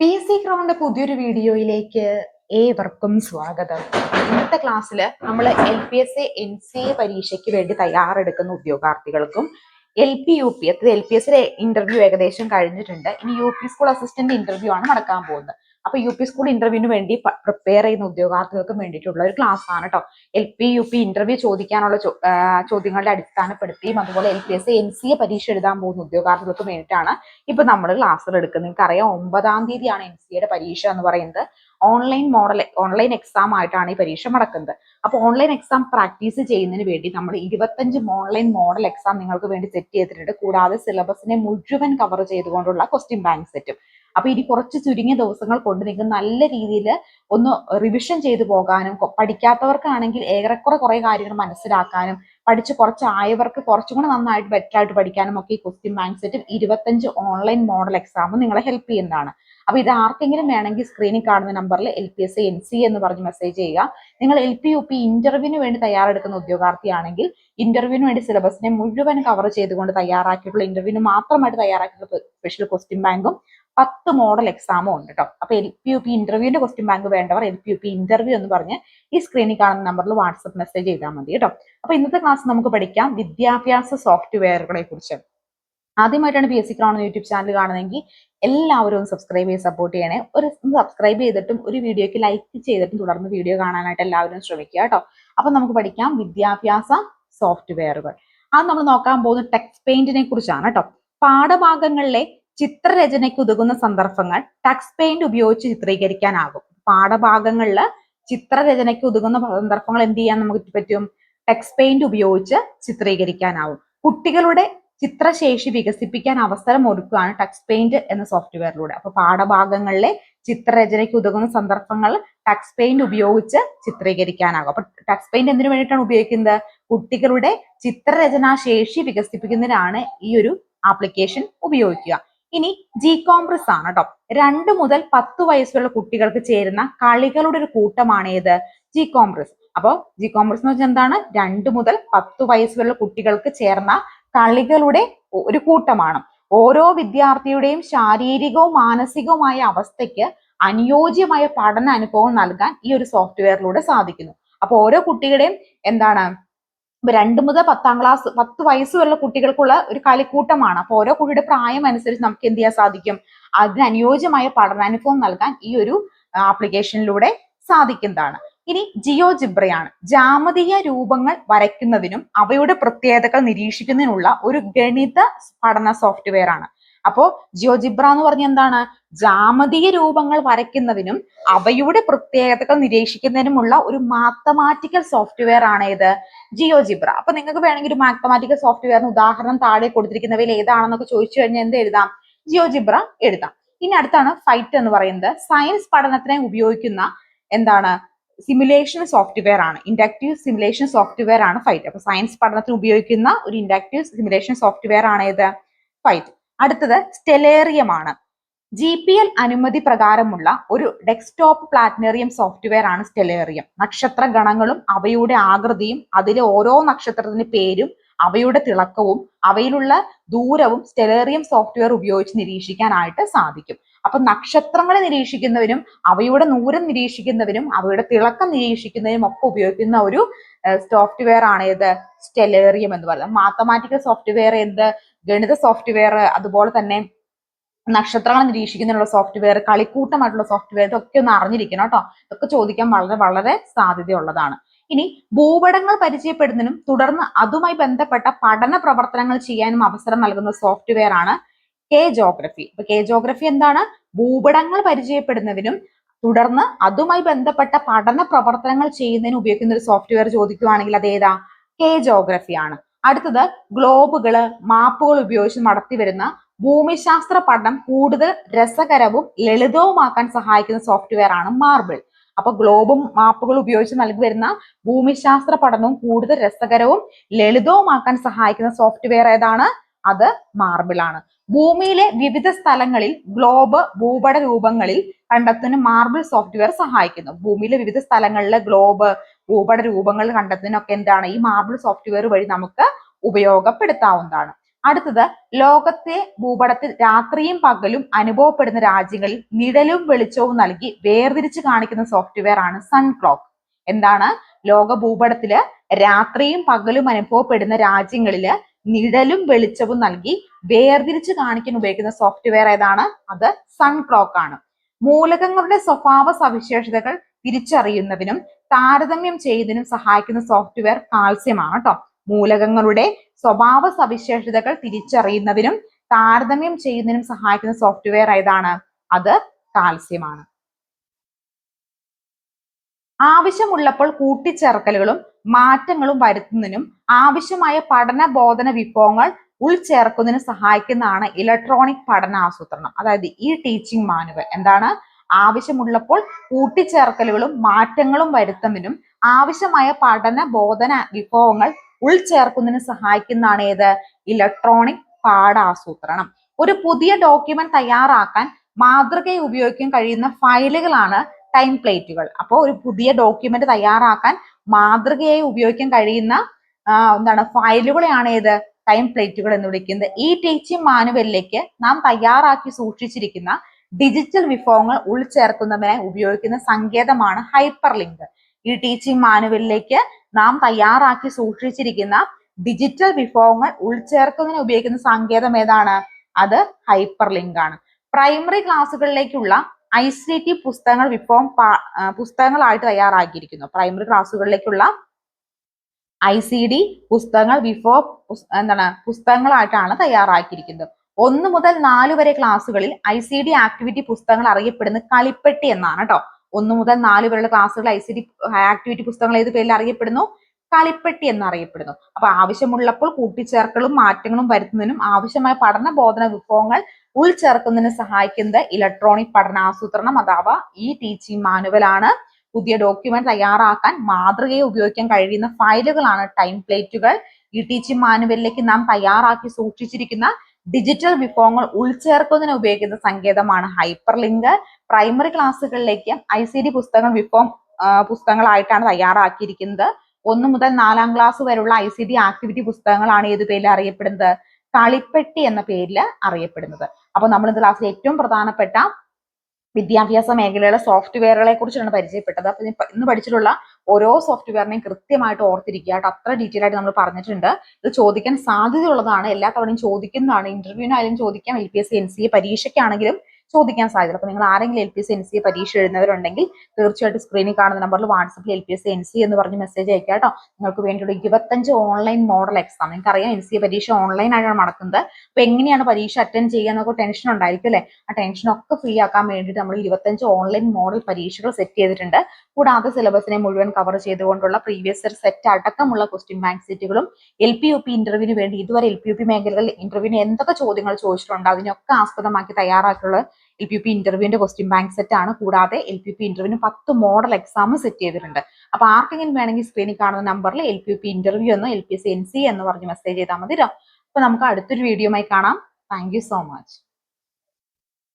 P C ക്രൗണിന്റെ പുതിയൊരു വീഡിയോയിലേക്ക് ഏവർക്കും സ്വാഗതം. ഇന്നത്തെ ക്ലാസ്സിൽ നമ്മൾ L P S A N C A പരീക്ഷയ്ക്ക് വേണ്ടി തയ്യാറെടുക്കുന്ന ഉദ്യോഗാർത്ഥികൾക്കും എൽ പി യു പി അതായത് എൽ പി എസ് ഇന്റർവ്യൂ ഏകദേശം കഴിഞ്ഞിട്ടുണ്ട്. ഇനി U P school assistant interview ആണ് നടക്കാൻ പോകുന്നത്. അപ്പൊ യു പി സ്കൂൾ ഇന്റർവ്യൂവിന് വേണ്ടി പ്രിപ്പയർ ചെയ്യുന്ന ഉദ്യോഗാർത്ഥികൾക്ക് വേണ്ടിയിട്ടുള്ള ഒരു ക്ലാസ് ആണ് കേട്ടോ L P U P interview ചോദിക്കാനുള്ള ചോദ്യങ്ങളുടെ അടിസ്ഥാനപ്പെടുത്തിയും അതുപോലെ L P S N C A പരീക്ഷ എഴുതാൻ പോകുന്ന ഉദ്യോഗാർത്ഥികൾക്ക് വേണ്ടിയിട്ടാണ് ഇപ്പൊ നമ്മൾ ക്ലാസ്സുകൾ എടുക്കുന്നത്. നിങ്ങൾക്ക് അറിയാം ഒമ്പതാം തീയതിയാണ് എൻ സി എയുടെ പരീക്ഷ എന്ന് പറയുന്നത്. ഓൺലൈൻ മോഡൽ ഓൺലൈൻ എക്സാം ആയിട്ടാണ് ഈ പരീക്ഷ നടക്കുന്നത്. അപ്പോൾ ഓൺലൈൻ എക്സാം പ്രാക്ടീസ് ചെയ്യുന്നതിന് വേണ്ടി നമ്മൾ ഇരുപത്തഞ്ച് ഓൺലൈൻ മോഡൽ എക്സാം നിങ്ങൾക്ക് വേണ്ടി സെറ്റ് ചെയ്തിട്ടുണ്ട്. കൂടാതെ സിലബസിനെ മുഴുവൻ കവർ ചെയ്തുകൊണ്ടുള്ള ക്വസ്റ്റ്യൻ ബാങ്ക് സെറ്റും അപ്പൊ ഇനി കുറച്ച് ചുരുങ്ങിയ ദിവസങ്ങൾ കൊണ്ട് നിങ്ങൾക്ക് നല്ല രീതിയിൽ ഒന്ന് റിവിഷൻ ചെയ്തു പോകാനും പഠിക്കാത്തവർക്കാണെങ്കിൽ ഏറെക്കുറെ കുറെ കാര്യങ്ങൾ മനസ്സിലാക്കാനും പഠിച്ച് കുറച്ചായവർക്ക് കുറച്ചും കൂടെ നന്നായിട്ട് ബെറ്റർ ആയിട്ട് പഠിക്കാനും ഒക്കെ ഈ ക്വസ്റ്റ്യൻ ബാങ്ക് സെറ്റും ഇരുപത്തഞ്ച് ഓൺലൈൻ മോഡൽ എക്സാമും നിങ്ങളെ ഹെൽപ്പ് ചെയ്യുന്നതാണ്. അപ്പൊ ഇത് ആർക്കെങ്കിലും വേണമെങ്കിൽ സ്ക്രീനിൽ കാണുന്ന നമ്പറിൽ L P S N C എന്ന് പറഞ്ഞ് മെസ്സേജ് ചെയ്യുക. നിങ്ങൾ എൽ പി യു പി ഇന്റർവ്യൂവിന് വേണ്ടി തയ്യാറെടുക്കുന്ന ഉദ്യോഗാർത്ഥിയാണെങ്കിൽ ഇന്റർവ്യൂവിന് വേണ്ടി സിലബസിനെ മുഴുവൻ കവർ ചെയ്തുകൊണ്ട് തയ്യാറാക്കിയിട്ടുള്ള ഇന്റർവ്യൂവിന് മാത്രമായിട്ട് തയ്യാറാക്കിയിട്ടുള്ള സ്പെഷ്യൽ ക്വസ്റ്റ്യൻ ബാങ്കും പത്ത് മോഡൽ എക്സാമും ഉണ്ട് കേട്ടോ അപ്പൊ എൽ പി യു പി ഇന്റർവ്യൂവിന്റെ ക്വസ്റ്റ്യൻ ബാങ്ക് വേണ്ടവർ L P U P interview എന്ന് പറഞ്ഞ് ഈ സ്ക്രീനിൽ കാണുന്ന നമ്പറിൽ വാട്സപ്പ് മെസ്സേജ് ചെയ്താൽ മതി കേട്ടോ അപ്പൊ ഇന്നത്തെ ക്ലാസ് നമുക്ക് പഠിക്കാം വിദ്യാഭ്യാസ സോഫ്റ്റ്വെയറുകളെ കുറിച്ച്. ആദ്യമായിട്ടാണ് P S C crown YouTube channel കാണുന്നതെങ്കിൽ എല്ലാവരും ഒന്ന് സബ്സ്ക്രൈബ് ചെയ്ത് സപ്പോർട്ട് ചെയ്യണേ. ഒരു സബ്സ്ക്രൈബ് ചെയ്തിട്ടും ഒരു വീഡിയോക്ക് ലൈക്ക് ചെയ്തിട്ടും തുടർന്ന് വീഡിയോ കാണാനായിട്ട് എല്ലാവരും ശ്രമിക്കുക കേട്ടോ അപ്പൊ നമുക്ക് പഠിക്കാം വിദ്യാഭ്യാസ സോഫ്റ്റ്വെയറുകൾ അത് നമ്മൾ നോക്കാൻ പോകുന്ന ടെക്സ്റ്റ് പെയിന്റിനെ കുറിച്ചാണ് കേട്ടോ പാഠഭാഗങ്ങളിലെ ചിത്രരചനയ്ക്ക് ഉതകുന്ന സന്ദർഭങ്ങൾ ടക്സ് പെയിന്റ് ഉപയോഗിച്ച് ചിത്രീകരിക്കാനാകും. പാഠഭാഗങ്ങളിൽ ചിത്രരചനയ്ക്ക് ഉതകുന്ന സന്ദർഭങ്ങൾ എന്ത് ചെയ്യാൻ നമുക്ക് പറ്റും? ടെക്സ് പെയിന്റ് ഉപയോഗിച്ച് ചിത്രീകരിക്കാനാവും കുട്ടികളുടെ ചിത്രശേഷി വികസിപ്പിക്കാൻ അവസരം ഒരുക്കുകയാണ് ടെക്സ് പെയിന്റ് എന്ന സോഫ്റ്റ്വെയറിലൂടെ. അപ്പൊ പാഠഭാഗങ്ങളിലെ ചിത്രരചനയ്ക്ക് ഉതകുന്ന സന്ദർഭങ്ങൾ ടെക്സ് പെയിന്റ് ഉപയോഗിച്ച് ചിത്രീകരിക്കാനാകും. അപ്പൊ ടെക്സ് പെയിന്റ് എന്തിനു വേണ്ടിയിട്ടാണ് ഉപയോഗിക്കുന്നത്? കുട്ടികളുടെ ചിത്രരചനാ ശേഷി വികസിപ്പിക്കുന്നതിനാണ് ഈ ഒരു ആപ്ലിക്കേഷൻ ഉപയോഗിക്കുക. ഇനി ജി കോംപ്രസ് ആണ് കേട്ടോ രണ്ട് മുതൽ പത്ത് വയസ്സുള്ള കുട്ടികൾക്ക് ചേരുന്ന കളികളുടെ ഒരു കൂട്ടമാണ് ഏത്? ജി കോംപ്രസ് അപ്പോ ജി കോംപ്രസ് എന്ന് വെച്ചാൽ എന്താണ്? രണ്ട് മുതൽ പത്ത് വയസ്സുള്ള കുട്ടികൾക്ക് ചേർന്ന കളികളുടെ ഒരു കൂട്ടമാണ്. ഓരോ വിദ്യാർത്ഥിയുടെയും ശാരീരികവും മാനസികവുമായ അവസ്ഥയ്ക്ക് അനുയോജ്യമായ പഠന അനുഭവം നൽകാൻ ഈ ഒരു സോഫ്റ്റ്വെയറിലൂടെ സാധിക്കുന്നു. അപ്പൊ ഓരോ കുട്ടിയുടെയും എന്താണ്? രണ്ട് മുതൽ പത്താം ക്ലാസ് പത്ത് വയസ്സ് വരെയുള്ള കുട്ടികൾക്കുള്ള ഒരു കളിക്കൂട്ടമാണ്. അപ്പൊ ഓരോ കുട്ടിയുടെ പ്രായം അനുസരിച്ച് നമുക്ക് എന്ത് ചെയ്യാൻ സാധിക്കും? അതിന് അനുയോജ്യമായ പഠനാനുഭവം നൽകാൻ ഈ ഒരു ആപ്ലിക്കേഷനിലൂടെ സാധിക്കുന്നതാണ്. ഇനി ജിയോ ജിബ്രയാണ് ജാമതീയ രൂപങ്ങൾ വരയ്ക്കുന്നതിനും അവയുടെ പ്രത്യേകതകൾ നിരീക്ഷിക്കുന്നതിനുള്ള ഒരു ഗണിത പഠന സോഫ്റ്റ്വെയർ ആണ്. അപ്പോ ജിയോജിബ്ര എന്ന് പറഞ്ഞ എന്താണ്? ജാമതീയ രൂപങ്ങൾ വരയ്ക്കുന്നതിനും അവയുടെ പ്രത്യേകതകൾ നിരീക്ഷിക്കുന്നതിനുമുള്ള ഒരു മാത്തമാറ്റിക്കൽ സോഫ്റ്റ്വെയർ ആണ് ഏത്? ജിയോജിബ്ര. അപ്പൊ നിങ്ങൾക്ക് വേണമെങ്കിൽ ഒരു മാത്തമാറ്റിക്കൽ സോഫ്റ്റ്വെയറിന് ഉദാഹരണം താഴെ കൊടുത്തിരിക്കുന്നവയിൽ ഏതാണെന്നൊക്കെ ചോദിച്ചു കഴിഞ്ഞാൽ എന്ത് എഴുതാം? ജിയോജിബ്ര എഴുതാം. ഇനി അടുത്താണ് ഫൈറ്റ് എന്ന് പറയുന്നത്. സയൻസ് പഠനത്തിന് ഉപയോഗിക്കുന്ന എന്താണ്? സിമുലേഷൻ സോഫ്റ്റ്വെയർ ആണ്. ഇൻഡക്റ്റീവ് സിമുലേഷൻ സോഫ്റ്റ്വെയർ ആണ് ഫൈറ്റ് അപ്പൊ സയൻസ് പഠനത്തിന് ഉപയോഗിക്കുന്ന ഒരു ഇൻഡക്റ്റീവ് സിമുലേഷൻ സോഫ്റ്റ്വെയർ ആണ് ഏത്? ഫൈറ്റ് അടുത്തത് സ്റ്റെലേറിയം ആണ് ജി പി എൽ അനുമതി പ്രകാരമുള്ള ഒരു ഡെസ്ക്ടോപ്പ് പ്ലാറ്റിനറിയം സോഫ്റ്റ്വെയർ ആണ് സ്റ്റെലേറിയം. നക്ഷത്ര ഗണങ്ങളും അവയുടെ ആകൃതിയും അതിലെ ഓരോ നക്ഷത്രത്തിന്റെ പേരും അവയുടെ തിളക്കവും അവയിലുള്ള ദൂരവും സ്റ്റെലേറിയം സോഫ്റ്റ്വെയർ ഉപയോഗിച്ച് നിരീക്ഷിക്കാനായിട്ട് സാധിക്കും. അപ്പൊ നക്ഷത്രങ്ങളെ നിരീക്ഷിക്കുന്നവരും അവയുടെ നൂരം നിരീക്ഷിക്കുന്നവരും അവയുടെ തിളക്കം നിരീക്ഷിക്കുന്നതിനും ഒക്കെ ഉപയോഗിക്കുന്ന ഒരു സോഫ്റ്റ്വെയർ ആണ് ഏത് സ്റ്റെലേറിയം എന്ന് പറയുന്നത്. മാത്തമാറ്റിക്കൽ സോഫ്റ്റ്വെയർ എന്ത്? ഗണിത സോഫ്റ്റ്വെയർ അതുപോലെ തന്നെ നക്ഷത്രങ്ങൾ നിരീക്ഷിക്കുന്നതിനുള്ള സോഫ്റ്റ്വെയർ കളിക്കൂട്ടമായിട്ടുള്ള സോഫ്റ്റ്വെയർ ഇതൊക്കെ ഒന്ന് അറിഞ്ഞിരിക്കണം കേട്ടോ. ഇതൊക്കെ ചോദിക്കാൻ വളരെ വളരെ സാധ്യതയുള്ളതാണ്. ഇനി ഭൂപടങ്ങൾ പരിചയപ്പെടുന്നതിനും തുടർന്ന് അതുമായി ബന്ധപ്പെട്ട പഠന പ്രവർത്തനങ്ങൾ ചെയ്യാനും അവസരം നൽകുന്ന സോഫ്റ്റ്വെയർ ആണ് കെ ജോഗ്രഫി അപ്പൊ കെ ജോഗ്രഫി എന്താണ്? ഭൂപടങ്ങൾ പരിചയപ്പെടുന്നതിനും തുടർന്ന് അതുമായി ബന്ധപ്പെട്ട പഠന പ്രവർത്തനങ്ങൾ ചെയ്യുന്നതിന് ഉപയോഗിക്കുന്ന ഒരു സോഫ്റ്റ്വെയർ ചോദിക്കുകയാണെങ്കിൽ ഏതാ? കെ ജോഗ്രഫി ആണ്. അടുത്തത് ഗ്ലോബുകൾ മാപ്പുകൾ ഉപയോഗിച്ച് നടത്തി വരുന്ന ഭൂമിശാസ്ത്ര പഠനം കൂടുതൽ രസകരവും ലളിതവുമാക്കാൻ സഹായിക്കുന്ന സോഫ്റ്റ്വെയർ ആണ് മാർബിൾ അപ്പൊ ഗ്ലോബും മാപ്പുകൾ ഉപയോഗിച്ച് നൽകി വരുന്ന ഭൂമിശാസ്ത്ര പഠനവും കൂടുതൽ രസകരവും ലളിതവുമാക്കാൻ സഹായിക്കുന്ന സോഫ്റ്റ്വെയർ ഏതാണ്? അത് മാർബിൾ ആണ്. ഭൂമിയിലെ വിവിധ സ്ഥലങ്ങളിൽ ഗ്ലോബ് ഭൂപട രൂപങ്ങളിൽ കണ്ടെത്തുന്ന മാർബിൾ സോഫ്റ്റ്വെയർ സഹായിക്കുന്നു. ഭൂമിയിലെ വിവിധ സ്ഥലങ്ങളിലെ ഗ്ലോബ് ഭൂപട രൂപങ്ങൾ കണ്ടെത്തുന്നതിനൊക്കെ എന്താണ്? ഈ മാർബിൾ സോഫ്റ്റ്വെയർ വഴി നമുക്ക് ഉപയോഗപ്പെടുത്താവുന്നതാണ്. അടുത്തത് ലോകത്തെ ഭൂപടത്തിൽ രാത്രിയും പകലും അനുഭവപ്പെടുന്ന രാജ്യങ്ങളിൽ നിഴലും വെളിച്ചവും നൽകി വേർതിരിച്ച് കാണിക്കുന്ന സോഫ്റ്റ്വെയർ ആണ് സൺ ക്ലോക്ക് എന്താണ്? ലോക ഭൂപടത്തിൽ രാത്രിയും പകലും അനുഭവപ്പെടുന്ന രാജ്യങ്ങളിൽ നിഴലും വെളിച്ചവും നൽകി വേർതിരിച്ച് കാണിക്കാൻ ഉപയോഗിക്കുന്ന സോഫ്റ്റ്വെയർ ഏതാണ്? അത് സൺ ക്ലോക്ക് ആണ്. മൂലകങ്ങളുടെ സ്വഭാവ സവിശേഷതകൾ തിരിച്ചറിയുന്നതിനും താരതമ്യം ചെയ്യുന്നതിനും സഹായിക്കുന്ന സോഫ്റ്റ്വെയർ കാൽസ്യമാണ് കേട്ടോ മൂലകങ്ങളുടെ സ്വഭാവ സവിശേഷതകൾ തിരിച്ചറിയുന്നതിനും താരതമ്യം ചെയ്യുന്നതിനും സഹായിക്കുന്ന സോഫ്റ്റ്വെയർ ഏതാണ്? അത് കാൽസ്യമാണ്. ആവശ്യമുള്ളപ്പോൾ കൂട്ടിച്ചേർക്കലുകളും മാറ്റങ്ങളും വരുത്തുന്നതിനും ആവശ്യമായ പഠന ബോധന വിഭവങ്ങൾ ഉൾച്ചേർക്കുന്നതിന് സഹായിക്കുന്നതാണ് ഇലക്ട്രോണിക് പഠന ആസൂത്രണം. അതായത് ഈ ടീച്ചിങ് മാനുവൽ എന്താണ്? ആവശ്യമുള്ളപ്പോൾ കൂട്ടിച്ചേർക്കലുകളും മാറ്റങ്ങളും വരുത്തുന്നതിനും ആവശ്യമായ പഠന ബോധന വിഭവങ്ങൾ ഉൾച്ചേർക്കുന്നതിന് സഹായിക്കുന്നതാണ് ഏത്? ഇലക്ട്രോണിക് പാഠാസൂത്രണം ഒരു പുതിയ ഡോക്യുമെന്റ് തയ്യാറാക്കാൻ മാതൃകയെ ഉപയോഗിക്കാൻ കഴിയുന്ന ഫയലുകളാണ് ടൈം പ്ലേറ്റുകൾ അപ്പോൾ ഒരു പുതിയ ഡോക്യുമെന്റ് തയ്യാറാക്കാൻ മാതൃകയായി ഉപയോഗിക്കാൻ കഴിയുന്ന എന്താണ് ഫയലുകളെയാണ് ഏത്? ടൈം പ്ലേറ്റുകൾ എന്ന് വിളിക്കുന്നത്. ഈ ടീച്ചിങ് മാനുവലിലേക്ക് നാം തയ്യാറാക്കി സൂക്ഷിച്ചിരിക്കുന്ന ഡിജിറ്റൽ വിഭവങ്ങൾ ഉൾച്ചേർക്കുന്നതിനായി ഉപയോഗിക്കുന്ന സങ്കേതമാണ് ഹൈപ്പർ ലിങ്ക് ഈ ടീച്ചിങ് മാനുവലിലേക്ക് നാം തയ്യാറാക്കി സൂക്ഷിച്ചിരിക്കുന്ന ഡിജിറ്റൽ വിഭവങ്ങൾ ഉൾച്ചേർക്കുന്നതിന് ഉപയോഗിക്കുന്ന സങ്കേതം ഏതാണ്? അത് ഹൈപ്പർ ലിങ്ക് ആണ് പ്രൈമറി ക്ലാസ്സുകളിലേക്കുള്ള ഐ സി ടി പുസ്തകങ്ങൾ വിഭവം പുസ്തകങ്ങളായിട്ട് തയ്യാറാക്കിയിരിക്കുന്നു. പ്രൈമറി ക്ലാസ്സുകളിലേക്കുള്ള ഐ സി ഡി പുസ്തകങ്ങൾ വിഫോ എന്താണ് പുസ്തകങ്ങളായിട്ടാണ് തയ്യാറാക്കിയിരിക്കുന്നത്. ഒന്ന് മുതൽ നാല് വരെ ക്ലാസ്സുകളിൽ ഐ സി ഡി ആക്ടിവിറ്റി പുസ്തകങ്ങൾ അറിയപ്പെടുന്നത് കളിപ്പെട്ടി എന്നാണ് കേട്ടോ ഒന്ന് മുതൽ നാല് വരെയുള്ള ക്ലാസ്സുകൾ ഐ സി ഡി ആക്ടിവിറ്റി പുസ്തകങ്ങൾ ഏത് പേരിൽ അറിയപ്പെടുന്നു? കളിപ്പെട്ടി എന്നറിയപ്പെടുന്നു. അപ്പൊ ആവശ്യമുള്ളപ്പോൾ കൂട്ടിച്ചേർക്കലും മാറ്റങ്ങളും വരുത്തുന്നതിനും ആവശ്യമായ പഠന ബോധന വിഭവങ്ങൾ ഉൾച്ചേർക്കുന്നതിന് സഹായിക്കുന്നത് ഇലക്ട്രോണിക് പഠനാസൂത്രണം അഥവാ ഈ ടീച്ചിങ് മാനുവൽ ആണ്. പുതിയ ഡോക്യുമെന്റ് തയ്യാറാക്കാൻ മാതൃകയെ ഉപയോഗിക്കാൻ കഴിയുന്ന ഫയലുകളാണ് ടൈം പ്ലേറ്റുകൾ ഈ ടീച്ചിങ് മാനുവലിലേക്ക് നാം തയ്യാറാക്കി സൂക്ഷിച്ചിരിക്കുന്ന ഡിജിറ്റൽ വിഭവങ്ങൾ ഉൾച്ചേർക്കുന്നതിന് ഉപയോഗിക്കുന്ന സങ്കേതമാണ് ഹൈപ്പർ ലിങ്ക് പ്രൈമറി ക്ലാസ്സുകളിലേക്ക് ഐ സി ഡി പുസ്തകങ്ങൾ വിഭവം പുസ്തകങ്ങളായിട്ടാണ് തയ്യാറാക്കിയിരിക്കുന്നത്. ഒന്ന് മുതൽ നാലാം ക്ലാസ് വരെയുള്ള ഐ സി ഡി ആക്ടിവിറ്റി പുസ്തകങ്ങളാണ് ഏത് പേരിൽ അറിയപ്പെടുന്നത്? കളിപ്പെട്ടി എന്ന പേരിൽ അറിയപ്പെടുന്നത്. അപ്പൊ നമ്മൾ ഇന്ന് ക്ലാസ്സിൽ ഏറ്റവും പ്രധാനപ്പെട്ട വിദ്യാഭ്യാസ മേഖലയിലെ സോഫ്റ്റ്വെയറുകളെ കുറിച്ചാണ് പരിചയപ്പെട്ടത്. അപ്പൊ ഇന്ന് പഠിച്ചിട്ടുള്ള ഓരോ സോഫ്റ്റ്വെയറിനെയും കൃത്യമായിട്ട് ഓർത്തിരിക്കുക കേട്ടോ അത്ര ഡീറ്റെയിൽ ആയിട്ട് നമ്മൾ പറഞ്ഞിട്ടുണ്ട്. ഇത് ചോദിക്കാൻ സാധ്യതയുള്ളതാണ്. എല്ലാ തവണയും ചോദിക്കുന്നതാണ്. ഇന്റർവ്യൂവിനായാലും ചോദിക്കാം. L P S C N C A പരീക്ഷയ്ക്കാണെങ്കിലും ചോദിക്കാൻ സാധ്യത അപ്പൊ നിങ്ങൾ ആരെങ്കിലും L P S N C പരീക്ഷ എഴുതുന്നവരുണ്ടെങ്കിൽ തീർച്ചയായിട്ടും സ്ക്രീനിൽ കാണുന്ന നമ്പറിൽ വാട്സപ്പിൽ L P S N C എന്ന് പറഞ്ഞ് മെസ്സേജ് അയക്കാം കേട്ടോ നിങ്ങൾക്ക് വേണ്ടിയുള്ള ഇരുപത്തഞ്ച് ഓൺലൈൻ മോഡൽ എക്സാം നിങ്ങൾക്ക് അറിയാം എൻ സി പരീക്ഷ ഓൺലൈൻ ആയിട്ടാണ് നടക്കുന്നത് അപ്പൊ എങ്ങനെയാണ് പരീക്ഷ അറ്റൻഡ് ചെയ്യുക എന്നൊക്കെ ടെൻഷൻ ഉണ്ടായിരിക്കും അല്ലെ? ആ ടെൻഷൻ ഒക്കെ ഫ്രീ ആക്കാൻ വേണ്ടിയിട്ട് നമ്മൾ ഇരുപത്തഞ്ച് ഓൺലൈൻ മോഡൽ പരീക്ഷകൾ സെറ്റ് ചെയ്തിട്ടുണ്ട്. കൂടാതെ സിലബസിനെ മുഴുവൻ കവർ ചെയ്തുകൊണ്ടുള്ള പ്രീവിയസ് ഇയർ സെറ്റ് അടക്കമുള്ള ക്വസ്റ്റ്യൻ ബാങ്ക് സെറ്റുകളും എൽ പി യു പി ഇന്റർവ്യൂവിന് വേണ്ടി ഇതുവരെ എൽ പി യു പി മേഖലകളിൽ ഇന്റർവ്യൂവിന് എന്തൊക്കെ ചോദ്യങ്ങൾ ചോദിച്ചിട്ടുണ്ട്? അതിനൊക്കെ ആസ്പദമാക്കി തയ്യാറാക്കിയുള്ള എൽ പി പി ഇന്റർവ്യൂവിന്റെ ക്വസ്റ്റ്യൻ ബാങ്ക് സെറ്റ് ആണ്. കൂടാതെ എൽ പി പി ഇന്റർവ്യൂവിന് പത്ത് മോഡൽ എക്സാം സെറ്റ് ചെയ്തിട്ടുണ്ട്. അപ്പൊ ആർക്കെങ്കിലും വേണമെങ്കിൽ സ്ക്രീനിൽ കാണുന്ന നമ്പറിൽ എൽ പി പി ഇന്റർവ്യൂ എന്നോ L P S N C എന്ന് പറഞ്ഞ് മെസ്സേജ് ചെയ്താൽ മതി അപ്പൊ നമുക്ക് അടുത്തൊരു വീഡിയോയുമായി കാണാം. Thank you so much